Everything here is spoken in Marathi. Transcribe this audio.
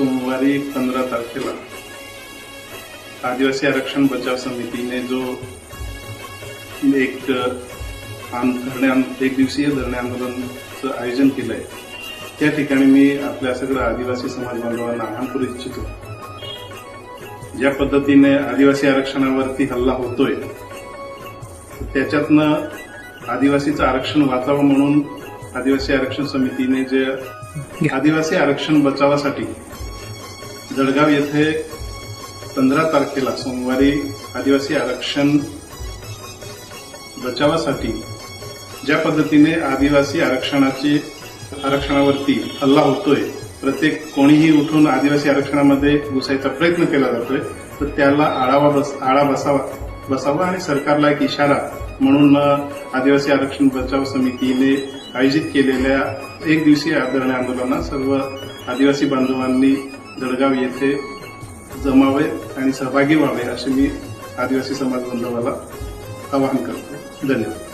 सोमवारी पंधरा तारखेला आदिवासी आरक्षण बचाव समितीने जो एक धरणे एक दिवसीय धरणे आंदोलनाचं आयोजन केलंय त्या ठिकाणी मी आपल्या सगळ्या आदिवासी समाज बांधवांना आवाहन करू इच्छितो. ज्या पद्धतीने आदिवासी आरक्षणावरती हल्ला होतोय त्याच्यातनं आदिवासीचं आरक्षण वाचावं म्हणून आदिवासी आरक्षण समितीने जे आदिवासी आरक्षण बचावासाठी जळगाव येथे पंधरा तारखेला सोमवारी आदिवासी आरक्षण बचावासाठी ज्या पद्धतीने आदिवासी आरक्षणाची आरक्षणावरती हल्ला होतोय प्रत्येक कोणीही उठून आदिवासी आरक्षणामध्ये घुसायचा प्रयत्न केला जातोय तर त्याला आळावा बस आळा बसावा बसावा आणि सरकारला एक इशारा म्हणून आदिवासी आरक्षण बचाव समितीने आयोजित केलेल्या एक दिवसीय आदरणीय आंदोलनात सर्व आदिवासी बांधवांनी जळगाव येथे जमावे आणि सहभागी व्हावे असे मी आदिवासी समाज बांधवाला आवाहन करतो. धन्यवाद.